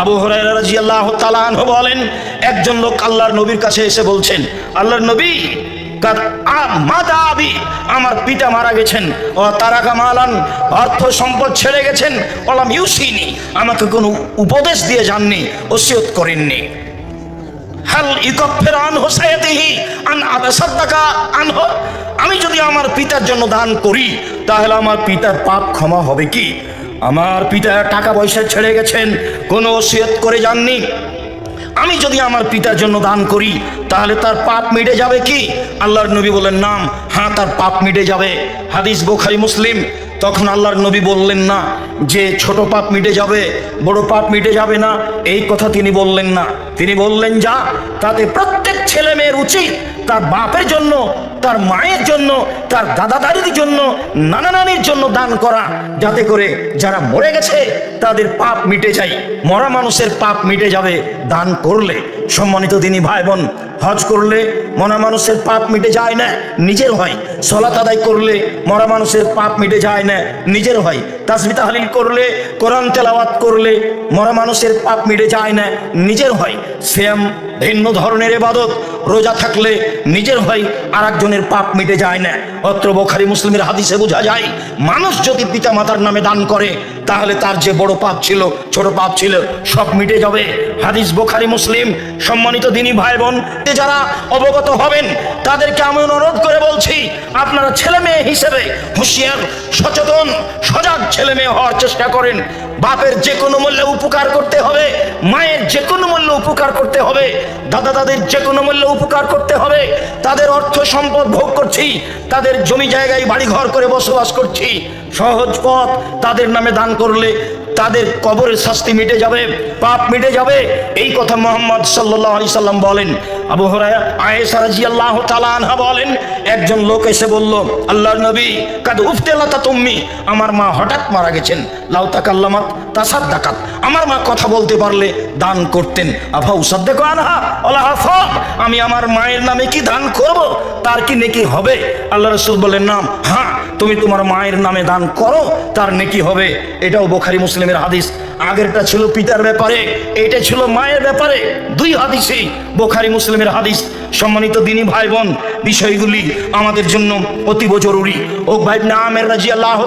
আবু হরাইরা রাদিয়াল্লাহু তাআলা আনহু বলেন, একজন লোক আল্লাহর নবীর কাছে এসে বলছেন, আল্লাহর নবী আমার পিতা মারা গেছেন ও তারা কামালান অর্থ সম্পদ ছেড়ে গেছেন ওলাম ইউসিনি, আমাকে কোনো উপদেশ দিয়ে যাননি, ওসিয়ত করেননি। হাল ইকফের আন হোসায়াতিহি, আন আবাসাদ্দাকা আনহ, আমি যদি আমার পিতার জন্য দান করি, তাহলে আমার পিতার পাপ ক্ষমা হবে কি? আমার পিতা টাকা পয়সা ছেড়ে গেছেন, কোনো ওসিয়ত করে যাননি। আমি যদি আমার পিতার জন্য দান করি, তাহলে তার পাপ মিটে যাবে কি? আল্লাহর নবী বলেন, নাম হ্যাঁ তার পাপ মিটে যাবে। হাদিস বোখারি, মুসলিম। তখন আল্লাহর নবী বললেন না যে ছোট পাপ মিটে যাবে, বড় পাপ মিটে যাবে না। এই কথা তিনি বললেন না। তিনি বললেন, যা, তাতে প্রত্যেক ছেলে মেয়ের উচিত তার বাপের জন্য, তার মায়ের জন্য, তার দাদা দাদির জন্য, নানা নানির জন্য দান করা, যাতে করে যারা মরে গেছে তাদের পাপ মিটে যায়। মরা মানুষের পাপ মিটে যাবে, দান করলে সম্মানিত তিনি ভাই বোন হজ করলে মরা মানুষের পাপ মিটে যায় না, নিজের হয়। সলাত আদায় করলে মরা মানুষের পাপ মিটে যায় না, নিজের হয়। তাসবি তাহলিল করলে, কোরআন তেলাওয়াত করলে মরা মানুষের পাপ মিটে যায় না, নিজের হয়। শ্যাম ভিন্ন ধরনের এবাদত রোজা থাকলে নিজের হয় আর একজনের পাপ মিটে যায় না। অত্র বোখারি মুসলিমের হাদিসে বোঝা যায়, মানুষ যদি পিতা মাতার নামে দান করে তাহলে তার যে বড় পাপ ছিল, ছোট পাপ ছিল, সব মিটে যাবে। হাদিস বোখারি, মুসলিম, সম্মানিত দিনী ভাই বোন যারা অবগত হবেন, তাদেরকে আমি অনুরোধ করে বলছি, আপনারা ছেলে মেয়ে হিসেবে হুঁশিয়ার, সচেতন, সজাগ ছেলে মেয়ে হওয়ার চেষ্টা করেন। বাপের যে কোনো মূল্যে উপকার করতে হবে, মায়ের যে কোনো মূল্যে উপকার করতে হবে, দাদা দাদির যে কোনো মূল্যে উপকার করতে হবে, তাদের অর্থ সম্পদ ভোগ করছি, তাদের জমি জায়গায় বাড়ি ঘর করে বসবাস করছি। সহজ পথ, তাদের নামে দান করলে তাদের কবরের শাস্তি মিটে যাবে, পাপ মিটে যাবে, এই কথা মোহাম্মদ সাল্লাহ আলি সাল্লাম বলেন। আবু হরায়া আয়েশা রাদিয়াল্লাহু তাআলা আনহা বলেন, একজন লোক এসে বলল, আল্লাহর নবী, কাদ উফতেলাতা তুমি আমার মা হঠাৎ মারা গেছেন। লাউ তাকাল্লামাত তাসাদ্দাকাত, আমার মা কথা বলতে পারলে দান করতেন। আফা উসাদ্দেক আনহা? আল্লাহ আমি আমার মায়ের নামে কি দান করব? তার কি নেকি হবে? আল্লাহ রসুল বলেন, নাম হ্যাঁ তুমি তোমার মায়ের নামে দান করো, তার নেকি হবে। এটাও বোখারি মুসলিমের হাদিস। আগেরটা ছিল পিতার ব্যাপারে, এটা ছিল মায়ের ব্যাপারে। দুই হাদিসেই বোখারি মুসলিমের হাদিস। সম্মানিত দিনী ভাই বোন, বিষয়গুলি আমাদের জন্য অতীব জরুরি। ও ভাই নামের রাজি আল্লাহ